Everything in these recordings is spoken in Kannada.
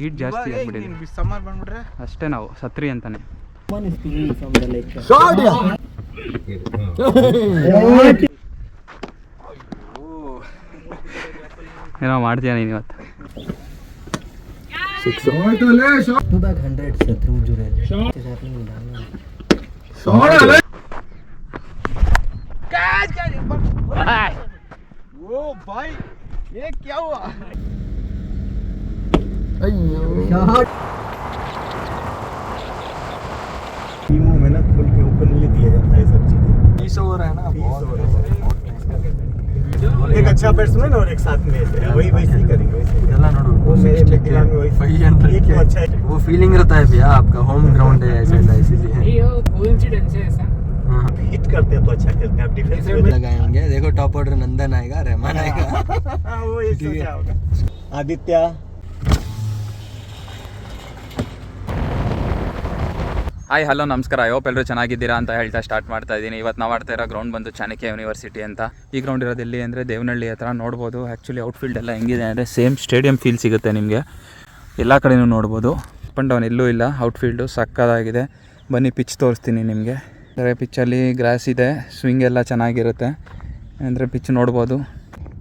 ಹೀಟ್ ಜಾಸ್ತಿ ಆಗ್ಬಿಟ್ಟಿದೆ. ಸಮ್ಮರ್ ಬಂದ್ಬಿಟ್ರೆ? ಅಷ್ಟೇ ನಾವು ಸತ್ರಿ ಅಂತಾನೆ. ಏನೋ ಮಾಡ್ತೀಯ ನೀನು ಇವತ್ತು? ಹಂಡ್ರೆಡ್ वो फीलिंग रहता है। भैया आपका होम ग्राउंड है। ऐसा ऐसा इसीलिए है हिट करते हैं तो अच्छा खेलते हैं। डिफेंस में लगाए होंगे तो अच्छा देखो टॉप ऑर्डर नंदन आएगा रहमान आएगा। वो ये सोचा होगा आदित्य ಹಾಯ್ ಹಲೋ ನಮಸ್ಕಾರ. ಐ ಹೋಪ್ ಎಲ್ಲರೂ ಚೆನ್ನಾಗಿದ್ದೀರಾ ಅಂತ ಹೇಳ್ತಾ ಸ್ಟಾರ್ಟ್ ಮಾಡ್ತಾ ಇದ್ದೀನಿ. ಇವತ್ತು ನಾವು ಆಡ್ತಾ ಇರೋ ಗ್ರೌಂಡ್ ಬಂದು ಚಾಣಕ್ಯ ಯೂನಿವರ್ಸಿಟಿ ಅಂತ. ಈ ಗ್ರೌಂಡ್ ಇರೋದು ಎಲ್ಲಿ ಅಂದರೆ ದೇವನಹಳ್ಳಿ ಹತ್ರ ನೋಡ್ಬೋದು. ಆ್ಯಕ್ಚುಲಿ ಔಟ್ಫೀಲ್ಡ್ ಎಲ್ಲ ಹೆಂಗಿದೆ ಅಂದರೆ ಸೇಮ್ ಸ್ಟೇಡಿಯಂ ಫೀಲ್ ಸಿಗುತ್ತೆ ನಿಮಗೆ. ಎಲ್ಲ ಕಡೆಯೂ ನೋಡ್ಬೋದು. ಆ್ಯಂಡ್ ಡೌನ್ ಎಲ್ಲೂ ಇಲ್ಲ. ಔಟ್ಫೀಲ್ಡು ಸಕ್ಕದಾಗಿದೆ. ಬನ್ನಿ ಪಿಚ್ ತೋರಿಸ್ತೀನಿ ನಿಮಗೆ. ಅಂದರೆ ಪಿಚ್ಚಲ್ಲಿ ಗ್ರಾಸ್ ಇದೆ. ಸ್ವಿಂಗ್ ಎಲ್ಲ ಚೆನ್ನಾಗಿರುತ್ತೆ. ಅಂದರೆ ಪಿಚ್ ನೋಡ್ಬೋದು.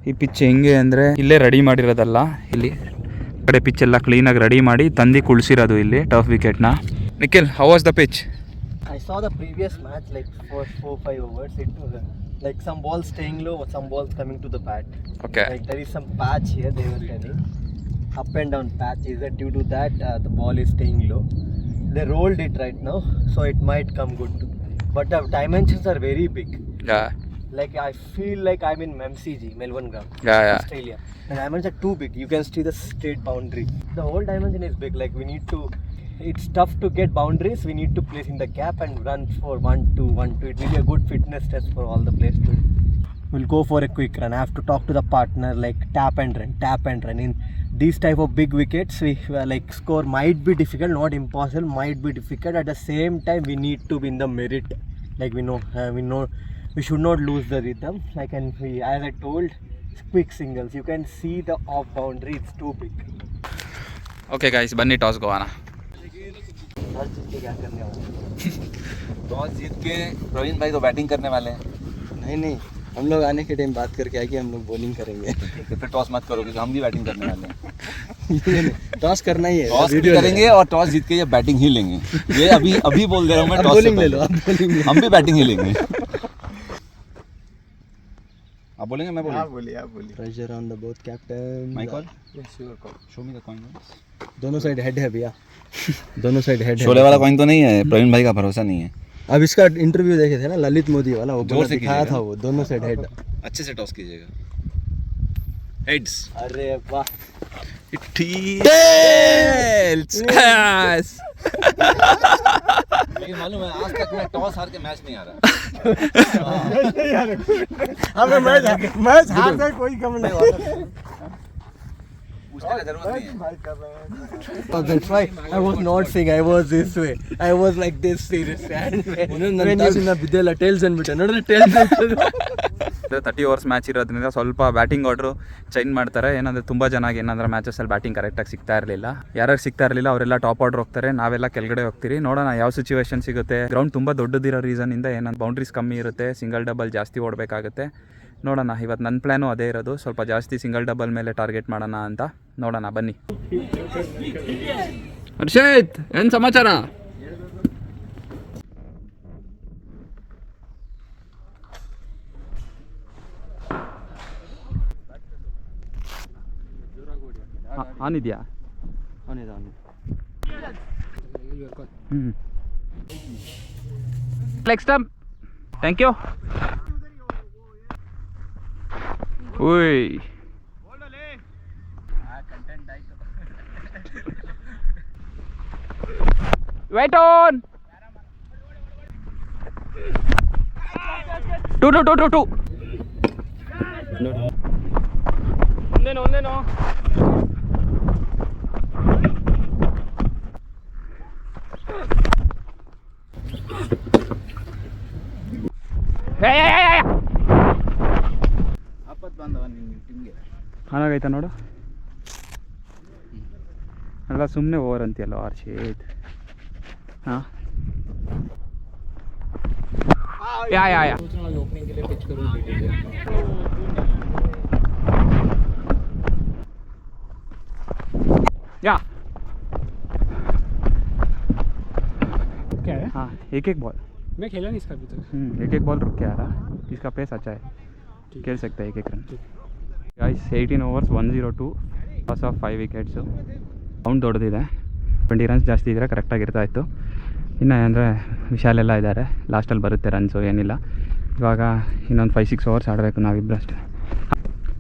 ಈ ಪಿಚ್ ಹೆಂಗೆ ಅಂದರೆ ಇಲ್ಲೇ ರೆಡಿ ಮಾಡಿರೋದಲ್ಲ ಇಲ್ಲಿ. ಕಡೆ ಪಿಚ್ ಎಲ್ಲ ಕ್ಲೀನಾಗಿ ರೆಡಿ ಮಾಡಿ ತಂದು ಕುಳಿಸಿರೋದು ಇಲ್ಲಿ ಟಫ್ ವಿಕೆಟ್ನ Nikhil, how was the pitch? I saw the previous match, like first four five overs, it was like some balls staying low, some balls coming to the bat. Okay. Like there is some patch here. They were telling up and down patch is that due to that uh, the ball is staying low. They rolled it right now, so it might come good. Too. But the dimensions are very big. Yeah. Like I feel like I'm in MCG, Melbourne ground, yeah, yeah. Australia. The dimensions are too big. You can see the state boundary. The whole dimension is big. Like we need to it's tough to get boundaries. We need to place in the gap and run for one, two, one, two. It will be a good fitness test for all the players too. We'll go for a quick run. I have to talk to the partner like tap and run, tap and run. In these type of big wickets, we like score might be difficult, not impossible, might be difficult. At the same time, we need to be in the merit. Like we know, uh, we know, we should not lose the rhythm. Like and we, as I told, quick singles. You can see the off boundary; it's too big. Okay, guys, bunny toss, Goana. हर चीज़ के क्या करने वाले टॉस जीत के प्रवीण भाई तो बैटिंग करने वाले हैं। नहीं नहीं हम लोग आने के टाइम बात करके आए कि हम लोग बॉलिंग करेंगे। तो फिर टॉस मत करो क्योंकि हम भी बैटिंग करने वाले हैं। टॉस करना ही है टॉस भी करेंगे और टॉस जीत के ये बैटिंग ही लेंगे। ये अभी अभी बोल दे रहा हूँ मैं टॉस ले लो, हम भी बैटिंग ही लेंगे। आप बोलेंगे मैं बोलूँ? आप बोलिए आप बोलिए। Pressure on the both captain my call show me the coin दोनों साइड हेड है भैया। दोनों साइड हेड छोले वाला कॉइन तो नहीं है प्रवीण भाई का भरोसा नहीं है। अब इसका इंटरव्यू देखे थे ना ललित मोदी वाला वो ज़ोर दिखाया था वो दोनों साइड हेड अच्छे से टॉस कीजिएगा। हेड्स अरे वाह। टेल्स लेकिन मालूम है आज तक मैं टॉस हार के मैच नहीं आ रहा हमें मैच मैच हार कोई कम नहीं होता that's why I was not saying I was this way. I was like this you ಬಿದ್ದೆಲ್ಲ ಟೇಲ್ಸ್ ಅಂದ್ಬಿಟ್ಟೆ ನೋಡಿದ್ರೆ ಟೇಲ್ಸ್ ತರ್ಟಿ ಓವರ್ಸ್ ಮ್ಯಾಚ್ ಇರೋದ್ರಿಂದ ಸ್ವಲ್ಪ ಬ್ಯಾಟಿಂಗ್ ಆರ್ಡ್ರು ಚೇಂಜ್ ಮಾಡ್ತಾರೆ. ಏನಂದರೆ ತುಂಬ ಚೆನ್ನಾಗಿ ಏನಂದ್ರೆ ಮ್ಯಾಚಸಲ್ಲಿ ಬ್ಯಾಟಿಂಗ್ ಕರೆಕ್ಟಾಗಿ ಸಿಗ್ತಾ ಇರಲಿಲ್ಲ. ಯಾರ್ಯಾರು ಸಿಗ್ತಾ ಇರಲಿಲ್ಲ ಅವರೆಲ್ಲ ಟಾಪ್ ಆರ್ಡ್ರ್ ಹೋಗ್ತಾರೆ. ನಾವೆಲ್ಲ ಕೆಳಗಡೆ ಹೋಗ್ತೀರಿ. ನೋಡೋಣ ಯಾವ ಸಿಚುವೇಶನ್ ಸಿಗುತ್ತೆ. ಗ್ರೌಂಡ್ ತುಂಬ ದೊಡ್ಡದಿರೋ ರೀಸನಿಂದ ಏನಂದ್ರೆ ಬೌಂಡ್ರೀಸ್ ಕಮ್ಮಿ ಇರುತ್ತೆ. ಸಿಂಗಲ್ ಡಬಲ್ ಜಾಸ್ತಿ ಓಡಬೇಕಾಗುತ್ತೆ. ನೋಡೋಣ ಇವತ್ತು ನನ್ನ ಪ್ಲ್ಯಾನು ಅದೇ ಇರೋದು. ಸ್ವಲ್ಪ ಜಾಸ್ತಿ ಸಿಂಗಲ್ ಡಬಲ್ ಮೇಲೆ ಟಾರ್ಗೆಟ್ ಮಾಡೋಣ ಅಂತ. ನೋಡೋಣ ಬನ್ನಿ. ಹರ್ಷಿತ್ ಏನು ಸಮಾಚಾರ? ಆನ್ ಇದೆಯಾ? Next time thank you ಓಯ್ wait on two two two two two ಒಂದೇನೋ ಒಂದೇನೋ ಆಪತ್ ಬಾಂಧವ ಆನ್ ಆಗೈತಾ ನೋಡು ಅಲ್ಲ ಸುಮ್ಮನೆ ಓವರ್ ಅಂತೀಯಲ್ಲ ಆರ್ಶಿತ್ ಹಾಂ ಯಾ ಯಾ ಯಾ ओपनिंग के लिए पिच करूँ ठीक है या क्या है हाँ एक एक बॉल मैं खेला नहीं इसका अभी तक हम्म, एक एक बॉल रुक के आ रहा इसका पेस अच्छा है खेल सकता है एक एक run Guys eighteen overs one zero two pass of five wickets round ದೊಡ್ಡದಿದೆ ಟ್ವೆಂಟಿ ರನ್ಸ್ ಜಾಸ್ತಿ ಇದ್ದರೆ ಕರೆಕ್ಟಾಗಿರ್ತಾ ಇತ್ತು ಇನ್ನು ಅಂದರೆ ವಿಶಾಲೆಲ್ಲ ಇದ್ದಾರೆ ಲಾಸ್ಟಲ್ಲಿ ಬರುತ್ತೆ ರನ್ಸು ಏನಿಲ್ಲ ಇವಾಗ ಇನ್ನೊಂದು ಫೈವ್ ಸಿಕ್ಸ್ ಓವರ್ಸ್ ಆಡಬೇಕು ನಾವಿಬ್ಬರು ಅಷ್ಟೇ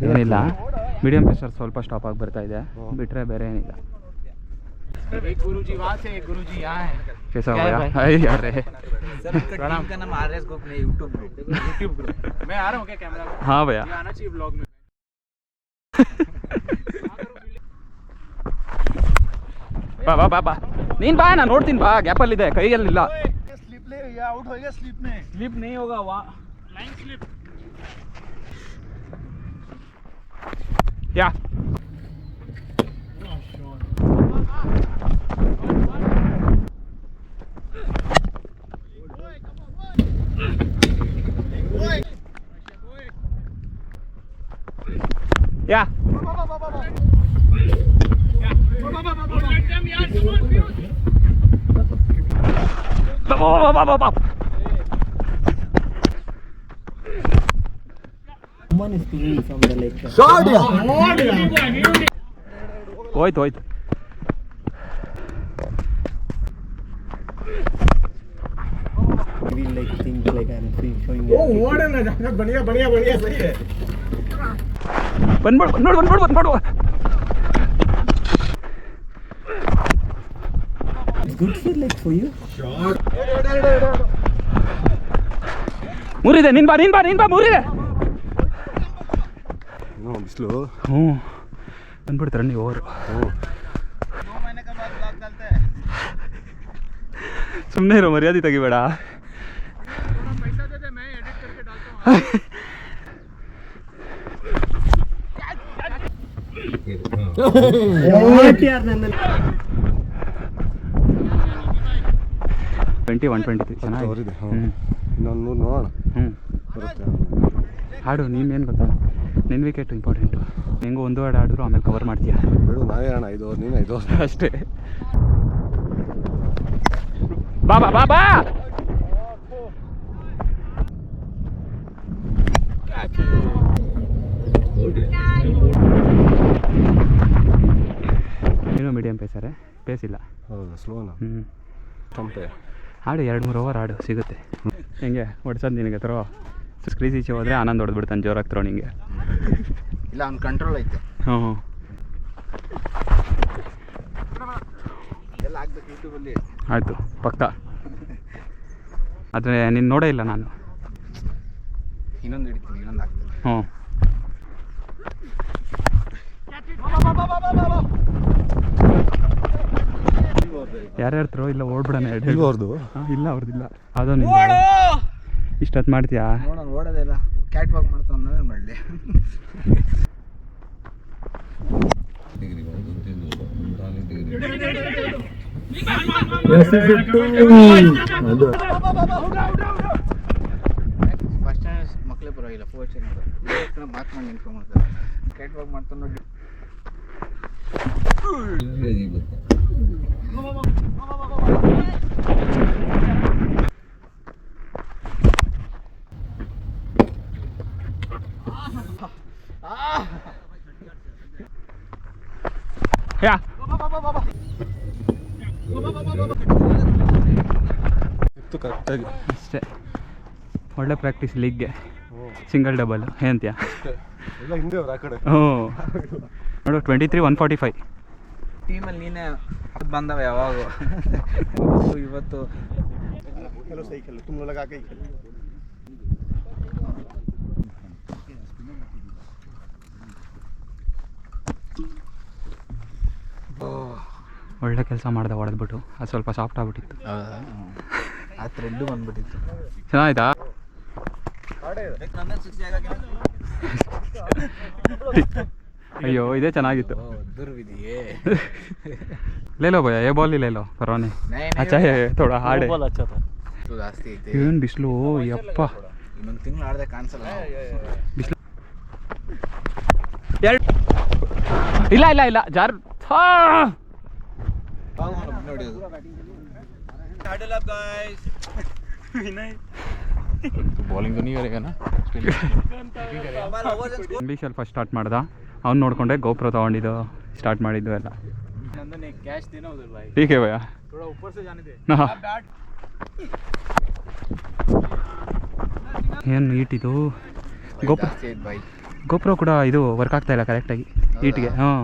ಏನಿಲ್ಲ ಮೀಡಿಯಮ್ ಪ್ರೆಷರ್ ಸ್ವಲ್ಪ ಸ್ಟಾಪ್ ಆಗಿ ಬರ್ತಾ ಇದೆ ಬಿಟ್ಟರೆ ಬೇರೆ ಏನಿಲ್ಲ एक गुरु जी वहाँ से एक गुरु जी यहाँ है कैसा क्या है होया भाई? अरे अरे सर उनका टीम का नाम आर एस ग्रुप नहीं यूट्यूब ग्रुप यूट्यूब ग्रुप मैं आ रहा हूँ क्या कैमरा हाँ भैया ಬಾ ಬಾ ಬಾ ಬಾ ನೀನು ಬಾ ನಾನು ನೋಡ್ತೀನಿ ಬಾ ಗ್ಯಾಪಲ್ಲಿದೆ ಕೈಯಲ್ಲಿಲ್ಲ स्लिप ले या आउट हो गया स्लिप में स्लिप नहीं होगा वहाँ line slip yeah yeah up, up, up, up. Someone is pinging from the lake. Shot, yeah. Wait, wait. Green like things like I'm showing you. Oh, what an बढ़िया बढ़िया बढ़िया सही है. बन बन बन बन बन बन good feel like for you ಮೂರಿದೆ ನಿನ್ ಬಾ ನಿನ್ ಬಾ ನಿನ್ ಬಾ ಮೂರಿದೆ. ಬಿಸಿಲು. ಹ್ಞೂ. ಬಂದ್ಬಿಡ್ತಾರೆ ನೀವು ಅವರು? ಸುಮ್ಮನೆ ಇರೋ ಮರ್ಯಾದೆ ತೆಗಿಬೇಡ. ಯಾರು ನನ್ನ ಟ್ವೆಂಟಿ ಒನ್ ಟ್ವೆಂಟಿ ತ್ರೀ ಚೆನ್ನಾಗಿ ಹ್ಞೂ ಇನ್ನೊಂದು ನೋಡೋಣ. ಹ್ಞೂ ಹಾಡು ನೀನೇನು ಗೊತ್ತಾ? ನಿನ್ನ ವಿಕೆಟ್ ಇಂಪಾರ್ಟೆಂಟು ಹೆಂಗೋ ಒಂದು ಹಾಡು ಆಡಿದ್ರು ಆಮೇಲೆ ಕವರ್ ಮಾಡ್ತೀಯ? ಬಿಡು ನಾವೇ ಅಣ್ಣ ಐದು ಓವರ್ ನೀನು ಐದು ಓವರ್ ಅಷ್ಟೇ. ಬಾ ಬಾ ಬಾ ಬಾ! ಏನು ಮೀಡಿಯಮ್ ಪೇಸರೆ ಪೇಸ್ ಇಲ್ಲ. ಹೌದು ಸ್ಲೋನ ಹ್ಞೂ ಆಡು ಎರಡು ಮೂರು ಓವರ್ ಆಡು ಸಿಗುತ್ತೆ. ಹೆಂಗೆ ಹೊಡ್ಸೋದು ನಿನಗೆ ಥರ ಸ್ಕ್ರೀಸ್ ಈಚೆ ಹೋದರೆ ಆನಂದ್ ಹೊಡೆದ್ಬಿಡ್ತಾನೆ ಜೋರಾಗಿ ಥರೋ ನಿಂಗೆ. ಇಲ್ಲ ಅವ್ನು ಕಂಟ್ರೋಲ್ ಐತೆ. ಹ್ಞೂ ಆಯಿತು ಪಕ್ಕ. ಆದರೆ ನೀನು ನೋಡೇ ಇಲ್ಲ ನಾನು. ಇನ್ನೊಂದು ಹಿಡಿತೀನಿ ಇನ್ನೊಂದು ಆಗ್ತದೆ ಹ್ಞೂ ಯಾರ್ಯಾರು ಥ್ರೋ ಇಲ್ಲ ಓಡ್ಬಿಡೋಣ ಎರಡು ಇಲ್ಲ ಅವ್ರದ್ದು ಇಲ್ಲ ಅವ್ರದ್ದಿಲ್ಲ. ಅದು ನೀನು ಇಷ್ಟೊತ್ತು ಮಾಡ್ತೀಯಾ? ನೋಡೋಣ ಓಡೋದೇ ಇಲ್ಲ ಕ್ಯಾಟ್ ವಾಕ್ ಮಾಡ್ತಾನೆ ಮಾಡಲಿ ಫಸ್ಟ್ ಮಕ್ಕಳೇ ಪರವಾಗಿಲ್ಲ ಫೋರ್ ಚೆನ್ನಾಗಿ ಮಾತು ಮಾಡಿ ನಿಂತ್ಕೊಂಡ್ಬಿಡ್ತಾರೆ ಕ್ಯಾಟ್ ವಾಕ್ ಮಾಡ್ತಾನೆ ನೋಡಿ. ಯಾ. ಇತ್ತು ಕರೆಕ್ಟಾಗಿ ಅಷ್ಟೇ. ಒಳ್ಳೆ ಪ್ರಾಕ್ಟೀಸ್ ಲೀಗ್ಗೆ ಸಿಂಗಲ್ ಡಬಲ್ ಏನಂತೀಯ? ಎಲ್ಲ ಹಿಂದೆ ಅವ್ರು ಆ ಕಡೆ. ಹ್ಞೂ. ನೋಡು twenty three one forty five ಟೀಮಲ್ಲಿ ನೀನೇ ಬಂದವ ಯಾವಾಗ. ಇವತ್ತು. ಇವತ್ತು खेलो ಒಳ್ಳೆ ಕೆಲಸ ಮಾಡಿದೆ ಹೊಡೆದ್ಬಿಟ್ಟು ಅದು ಸ್ವಲ್ಪ ಸಾಫ್ಟ್ ಆಗ್ಬಿಟ್ಟಿತ್ತು ಆ ಥ್ರೆಡ್ ಬಂದ್ಬಿಟ್ಟಿತ್ತು ಚೆನ್ನಾಯ್ತಾ ಅಯ್ಯೋ ಇದೇ ಚೆನ್ನಾಗಿತ್ತು ಲೇಲೋ ಭಯ ಏ ಬಾಲ್ ಲೇಲೋ ಪರವಾನೆ ಅಚ್ಚಾ ಥೋಡ ಹಾಡೆ ಏನು ಬಿಸಿಲು ಯಪ್ಪ ಇನ್ನೊಂದು ತಿಂಗಳು ಆಡದೆ ಕಾಣಿಸಲ್ಲ ಬಿಸಿಲು ಎರಡು ಇಲ್ಲ ಇಲ್ಲ ಇಲ್ಲ ಜಾರ್ ಬೌಲಿಂಗ್ ನೀವು ಕರೆಗನ ಇಂಗ್ಲೀಷಲ್ಲಿ ಫಸ್ಟ್ ಸ್ಟಾರ್ಟ್ ಮಾಡ್ದ ಅವ್ನು ನೋಡ್ಕೊಂಡೆ ಗೋಪುರ ತಗೊಂಡಿದ್ದು ಸ್ಟಾರ್ಟ್ ಮಾಡಿದ್ದು ಎಲ್ಲ ठीक है भैया थोड़ा ऊपर से जाने दे ना ಏನು ನೀಟಿದು ಗೋಪುರ ಗೋಪ್ರೋ ಕೂಡ ಇದು ವರ್ಕ್ ಆಗ್ತಾ ಇಲ್ಲ ಕರೆಕ್ಟಾಗಿ ಹೀಟ್ಗೆ ಹಾಂ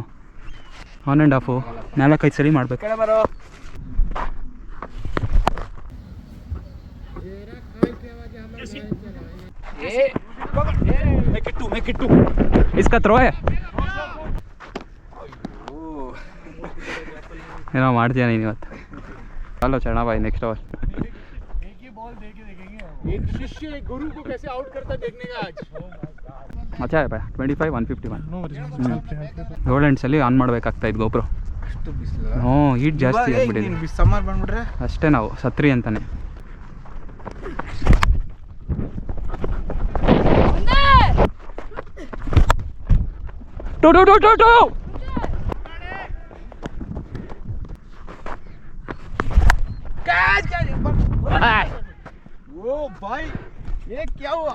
ಆನ್ ಆ್ಯಂಡ್ ಆಫು ನಾಲ್ಕೈದು ಸರಿ ಮಾಡಬೇಕು इसका थ्रो है ಏನೋ ಮಾಡ್ತೀಯ ನೀನು ಇವತ್ತು ಚಲೋ ಚಣ ಬಾಯ್ ನೆಕ್ಸ್ಟ್ ಓವರ್ एक शिष्य एक गुरु को कैसे आउट करता देखने का आज ಮಚ್ಚಾ boy twenty five one fifty one ಏಳು ಎಂಟು ಆನ್ ಮಾಡ್ಬೇಕಾಗ್ತಾ ಇತ್ತು ಗೋಪ್ರೋ ಅಷ್ಟು ಬಿಸಿಲು ಹ್ಞೂ ಹೀಟ್ ಜಾಸ್ತಿ ಆಗ್ಬಿಟ್ಟಿದೆ ಸಮ್ಮರ್ ಬಂದ್ಬಿಟ್ರೆ ಅಷ್ಟೇ ನಾವು ಸತ್ರಿ ಅಂತಾನೆ two two two two two ओ भाई ये क्या हुआ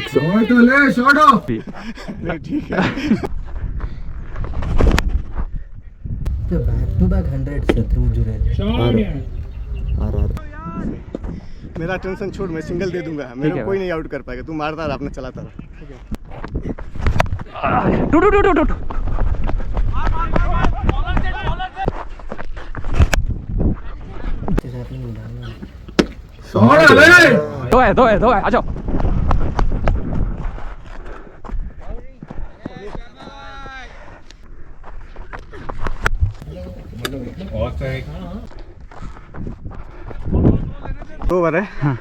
छोड़ तो ले छोड़ो ठीक है। तो बैक टू बैक हंड्रेड से थ्रू जुड़े। आर आर मेरा टेंशन छोड़ मैं सिंगल दे दूँगा। मेरा कोई नहीं आउट कर पाएगा। तू मारता रहा अपना चलाता रहा। Two two two two two दो है दो है दो है। आ जाओ। दो तो है। हाँ।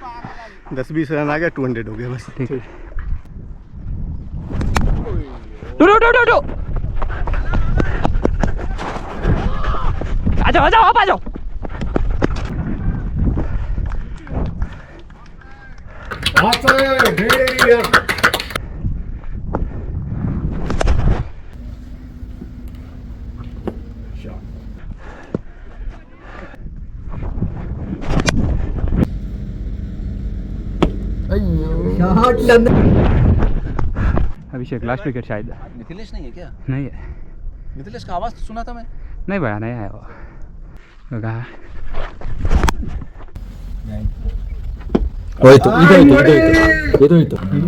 दस बीस रन आ गया टू हंड्रेड हो गया बस। ठीक है। आ जाओ आ जाओ आप आ जाओ। अभिषेक लास्ट विकेट शायद। मिथिलेश नहीं है क्या? नहीं है। मिथिलेश का आवाज़ तो सुना था मैं। नहीं भैया नहीं आया वो। कहा? तो इधर इधर इधर तो। इधर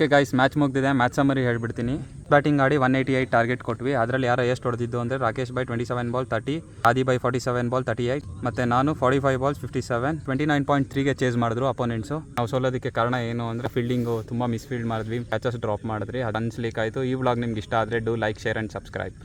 ಓಕೆ ಗಾಯ್ಸ್ ಮ್ಯಾಚ್ ಮುಗ್ದಿದೆ. ಮ್ಯಾಚ್ ಸಮ್ಮರಿ ಹೇಳ್ಬಿಡ್ತೀನಿ. ಬ್ಯಾಟಿಂಗ್ ಆಡಿ ಒನ್ ಏಯ್ಟಿ ಏಯ್ಟ್ ಟಾರ್ಗೆಟ್ ಕೊಟ್ವಿ. ಅದರಲ್ಲಿ ಯಾರು ಎಷ್ಟು ಹೊಡೆದಿದ್ದು ಅಂದರೆ Rakesh by twenty seven ball thirty Adi by forty seven ball thirty eight ಮತ್ತು ನಾನು forty five ball fifty seven twenty nine point ತ್ರೀಗೆ chase ಮಾಡಿದ್ರು ಅಪೋನೆಂಟ್ಸು ನಾವು ಸೋಲೋದಕ್ಕೆ ಕಾರಣ ಏನು ಅಂದರೆ ಫೀಲ್ಡಿಂಗು ತುಂಬ ಮಿಸ್ಫೀಲ್ಡ್ ಮಾಡಿದ್ವಿ. ಕ್ಯಾಚಸ್ ಡ್ರಾಪ್ ಮಾಡಿದ್ರಿ. ಅದು ಅನ್ಸ್ಲಿಕ್ಕಾಯಿತು. ಈ ವ್ಲಾಗ್ ನಿಮ್ಗೆ ಇಷ್ಟ ಆದರೆ do like share and subscribe